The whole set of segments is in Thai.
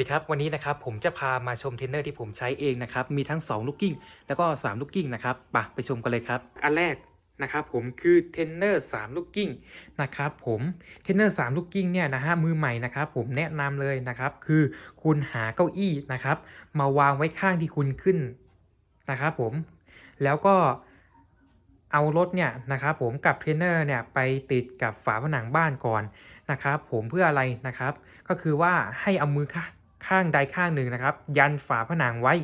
ดีครับวันนี้นะครับผมจะพามาชมเทนเนอร์ที่ผมใช้เองนะครับมีทั้ง2ลูกกิ้งแล้วก็3ลูกกิ้งนะครับไปไปชมกันเลยครับอันแรกนะครับผมคือเทนเนอร์3ลูกกิ้งนะครับผมเทนเนอร์3ลูกกิ้งเนี่ยนะฮะมือใหม่นะครับผมแนะนำเลยนะครับคือคุณหาเก้าอี้นะครับมาวางไว้ข้างที่คุณขึ้นนะครับผมแล้วก็เอารถเนี่ยนะครับผมกับเทรนเนอร์เนี่ยไปติดกับฝาผนังบ้านก่อนนะครับผมเพื่ออะไรนะครับ ก็คือว่าให้เอามือข้า ข้างใดข้างหนึ่งนะครับ ยันฝาผนังไว้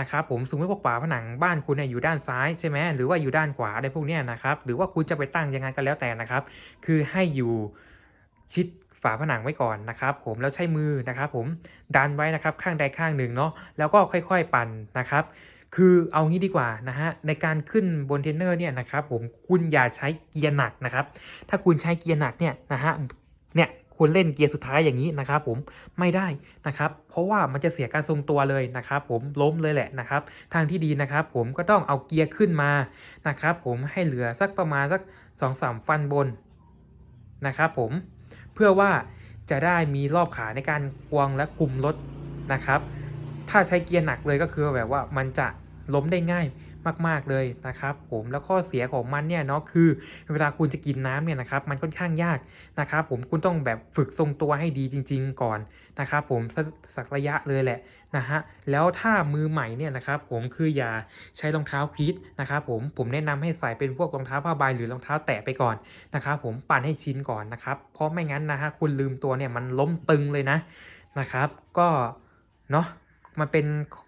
นะครับผมสมมติว่าฝาผนังบ้านคุณเนี่ยอยู่ด้านซ้ายใช่ไหมหรือว่าอยู่ด้านขวาอะไรพวกนี้นะครับหรือว่าคุณจะไปตั้งยังไงก็แล้วแต่นะครับ คือให้อยู่ชิดฝาผนังไว้ก่อนนะครับผมแล้วใช้มือนะครับผมดันไว้นะครับข้างใดข้างหนึ่งเนาะแล้วก็ค่อยๆปั่นนะครับคือเอางี้ดีกว่านะฮะในการขึ้นบนเทรนเนอร์เนี่ยนะครับผมคุณอย่าใช้เกียร์หนักนะครับถ้าคุณใช้เกียร์หนักเนี่ยนะฮะเนี่ย คุณเล่นเกียร์สุดท้ายอย่างนี้นะครับผมไม่ได้นะครับ เพราะว่ามันจะเสียการทรงตัวเลยนะครับ ผมล้มเลยแหละนะครับ ทางที่ดีนะครับ ผมก็ต้องเอาเกียร์ขึ้นมานะครับ ผมให้เหลือสักประมาณสักสองสามฟันบนนะครับ ผมเพื่อว่าจะได้มีรอบขาในการควงและคุมรถนะครับ ถ้าใช้เกียร์หนักเลยก็คือแบบว่ามันจะ ล้มได้ง่ายมาก ๆเลยนะครับผมแล้วข้อเสียของมันเนี่ยเนาะคือ เวลาคุณจะกินน้ำเนี่ยนะครับมันค่อนข้างยากนะครับผมคุณต้องแบบฝึกทรงตัวให้ดีจริง ๆ ก่อนนะครับผมสักสักระยะเลยแหละนะฮะแล้วถ้ามือใหม่เนี่ยนะครับผมคืออย่าใช้รองเท้าพีทนะครับผมผมแนะนำให้ใส่เป็นพวกรองเท้าผ้าใบหรือรองเท้าแตะไปก่อนนะครับผมปั่นให้ชินก่อนนะครับเพราะไม่งั้นนะฮะคุณลืมตัวเนี่ยมันล้มตึงเลยนะนะครับ ก็เนาะ มันเป็น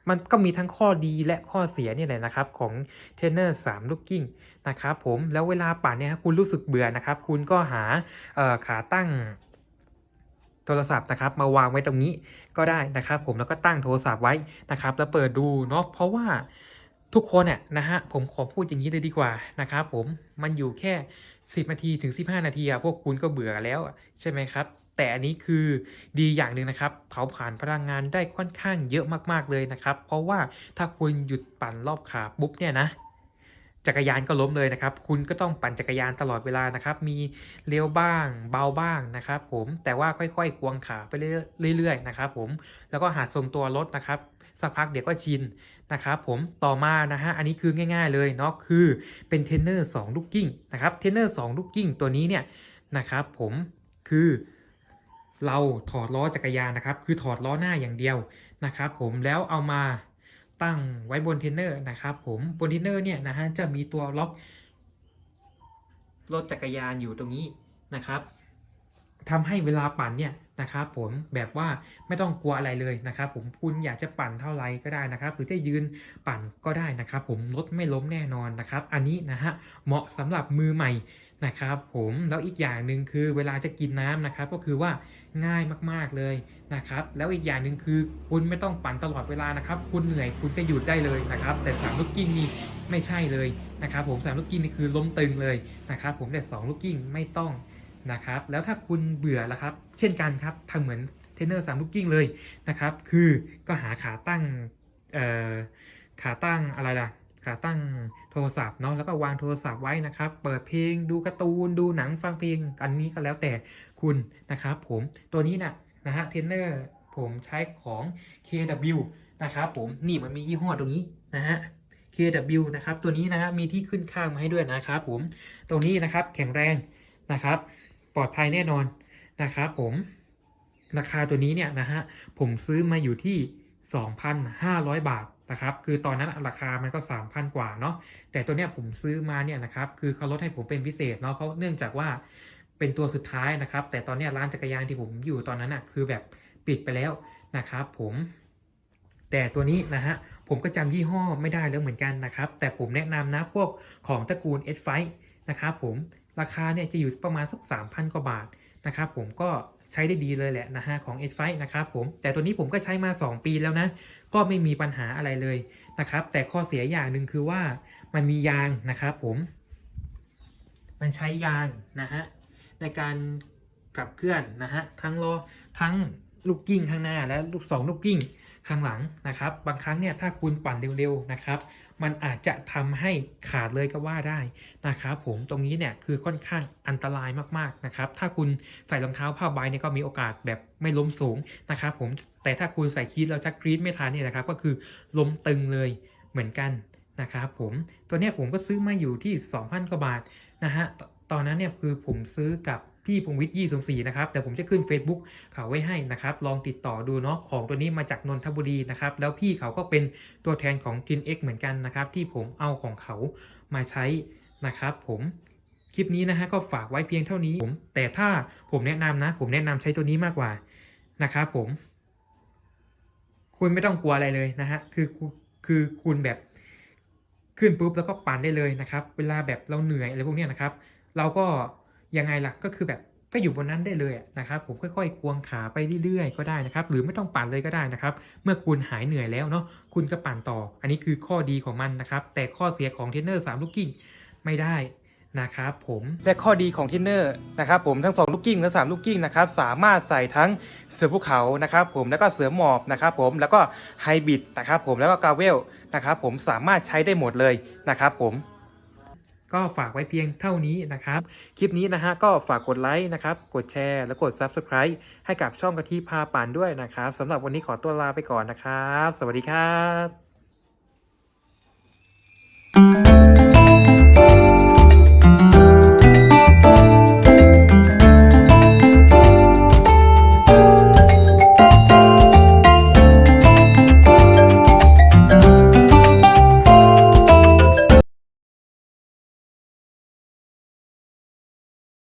มันก็มีทั้งข้อดีและข้อเสียนี่แหละนะครับของเทรนเนอร์สามลูกกิ้งนะครับผมแล้วเวลาปั่นเนี่ยคุณรู้สึกเบื่อนะครับ คุณก็หาขาตั้งโทรศัพท์นะครับมาวางไว้ตรงนี้ก็ได้นะครับ ผมแล้วก็ตั้งโทรศัพท์ไว้นะครับ แล้วเปิดดูเนาะเพราะว่า ทุกคนเนี่ยนะฮะผมขอพูดอย่างนี้เลยดีกว่านะครับผมมันอยู่แค่ 10 นาทีถึง 15 นาทีอะพวกคุณก็เบื่อแล้วใช่ไหมครับ แต่อันนี้คือดีอย่างหนึ่งนะครับ เผาผ่านพลังงานได้ค่อนข้างเยอะมากๆเลยนะครับ เพราะว่าถ้าคุณหยุดปั่นรอบขาปุ๊บเนี่ยนะ จักรยานก็ล้มเลยนะครับ คุณก็ต้องปั่นจักรยานตลอดเวลานะครับ มีเลี้ยวบ้าง เบาบ้างนะครับ ผมแต่ว่าค่อยๆควงขาไปเรื่อยๆนะครับ ผมแล้วก็หาทรงตัวรถนะครับ สักพักเดี๋ยวก็ชินนะครับ ผมต่อมานะฮะอันนี้คือง่าย ๆเลยเนาะคือเป็นเทรนเนอร์2ลูกกิ้งนะครับเทรนเนอร์2ลูกกิ้งตัวนี้เนี่ยนะครับผมคือเราถอดล้อจักรยานนะครับ คือถอดล้อหน้าอย่างเดียวนะครับ ผมแล้วเอามา ตั้งไว้บนเทนเนอร์นะครับผมบนเทนเนอร์เนี่ยนะฮะจะมีตัวล็อกรถจักรยานอยู่ตรงนี้นะครับทำให้เวลาปั่นเนี่ย นะครับผมแบบว่าไม่ต้องกลัวอะไรเลยนะครับผมคุณอยากจะปั่นเท่าไรก็ได้นะครับ หรือจะยืนปั่นก็ได้นะครับ ผมรถไม่ล้มแน่นอนนะครับ อันนี้นะฮะเหมาะสำหรับมือใหม่นะครับผมแล้วอีกอย่างหนึ่งคือเวลาจะกินน้ำนะครับ ก็คือว่าง่ายมากๆเลยนะครับ แล้วอีกอย่างหนึ่งคือคุณไม่ต้องปั่นตลอดเวลานะครับ คุณเหนื่อยคุณก็หยุดได้เลยนะครับ แต่สามลูกกิ้งนี่ไม่ใช่เลยนะครับ ผมสามลูกกิ้งนี่คือล้มตึงเลยนะครับ ผมแต่สองลูกกิ้งไม่ต้อง นะครับ แล้วถ้าคุณเบื่อละครับ เช่นกันครับทำเหมือนเทรนเนอร์สามลูกกิ้งเลยนะครับ คือก็หาขาตั้งเอ่อขาตั้งอะไรล่ะ ขาตั้งโทรศัพท์เนาะ แล้วก็วางโทรศัพท์ไว้นะครับ เปิดเพลง ดูการ์ตูน ดูหนัง ฟังเพลง อันนี้ก็แล้วแต่คุณนะครับผม ตัวนี้นะนะฮะเทรนเนอร์ผมใช้ของ KW นะครับผม นี่มันมียี่ห้อตรงนี้นะฮะ KW นะครับ ตัวนี้นะฮะมีที่ขึ้นข้างมาให้ด้วยนะครับผม ตรงนี้นะครับแข็งแรงนะครับ ปลอดภัยแน่นอนนะครับผม ราคาตัวนี้เนี่ยนะฮะผมซื้อมาอยู่ที่ 2,500 บาทนะครับ คือตอนนั้นราคามันก็ 3,000 กว่าเนาะแต่ตัวเนี้ยผมซื้อมาเนี่ยนะครับคือเขาลดให้ผมเป็นพิเศษเนาะเพราะเนื่องจากว่าเป็นตัวสุดท้ายนะครับ แต่ตอนเนี้ยร้านจักรยานที่ผมอยู่ตอนนั้นอะคือแบบปิดไปแล้วนะครับผมแต่ตัวนี้นะฮะผมก็จำยี่ห้อไม่ได้แล้วเหมือนกันนะครับ แต่ผมแนะนำนะพวกของตระกูล S f i นะครับผมราคาเนี่ยจะอยู่ประมาณสัก 3,000 กว่าบาทนะครับผมก็ใช้ได้ดีเลยแหละนะฮะของ S f i นะครับผมแต่ตัวนี้ผมก็ใช้มา 2 ปีแล้วนะ ก็ไม่มีปัญหาอะไรเลยนะครับ แต่ข้อเสียอย่างหนึ่งคือว่ามันมียางนะครับผม มันใช้ยางนะฮะในการขับเคลื่อนนะฮะทั้งล้อทั้งลูกกิ้งข้างหน้าและลูกสองลูกกิ้ง ข้างหลังนะครับ บางครั้งเนี่ยถ้าคุณปั่นเร็วๆนะครับ มันอาจจะทำให้ขาดเลยก็ว่าได้นะครับผมตรงนี้เนี่ยคือค่อนข้างอันตรายมากๆนะครับ ถ้าคุณใส่รองเท้าผ้าใบเนี่ยก็มีโอกาสแบบไม่ล้มสูงนะครับ ผมแต่ถ้าคุณใส่คีดแล้วชักกรีดไม่ทันเนี่ยนะครับ ก็คือล้มตึงเลยเหมือนกันนะครับผมตัวเนี้ยผมก็ซื้อมาอยู่ที่ 2,000 กว่าบาทนะฮะตอนนั้นเนี่ยคือผมซื้อกับ พี่พงวิทย์ยี่สสี่นะครับแต่ผมจะขึ้น Facebook เขาไว้ให้นะครับลองติดต่อดูเนาะของตัวนี้มาจากนนทบุรีนะครับแล้วพี่เขาก็เป็นตัวแทนของ g ิน X เหมือนกันนะครับที่ผมเอาของเขามาใช้นะครับผมคลิปนี้นะฮะก็ฝากไว้เพียงเท่านี้ผมแต่ถ้าผมแนะนำนะ ผมแนะนำใช้ตัวนี้มากกว่านะครับผม คุณไม่ต้องกลัวอะไรเลยนะฮะคือคือคุณแบบขึ้นปุ๊บแล้วก็ปั่นได้เลยนะครับ เวลาแบบเราเหนื่อยอะไรพวกนี้นะครับ เราก็ ยังไงล่ะก็คือแบบก็อยู่บนนั้นได้เลยนะครับผมค่อยๆ ควงขาไปเรื่อยๆ ก็ได้นะครับ หรือไม่ต้องปั่นเลยก็ได้นะครับ เมื่อคุณหายเหนื่อยแล้วเนาะคุณก็ปั่นต่อ อันนี้คือข้อดีของมันนะครับ แต่ข้อเสียของเทนเนอร์3ลูกกิ้งไม่ได้นะครับผมและข้อดีของเทนเนอร์นะครับผมทั้ง 2 ลูกกิ้งและ 3 ลูกกิ้งนะครับสามารถใส่ทั้งเสือภูเขานะครับผมแล้วก็เสือหมอบนะครับผมแล้วก็ไฮบิดนะครับผมแล้วก็กาเวลนะครับผมสามารถใช้ได้หมดเลยนะครับผม ก็ฝากไว้เพียงเท่านี้นะครับ คลิปนี้นะฮะก็ฝากกดไลค์นะครับ กดแชร์ และกด Subscribe ให้กับช่องกะทิพาป่านด้วยนะครับสำหรับวันนี้ขอตัวลาไปก่อนนะครับ สวัสดีครับ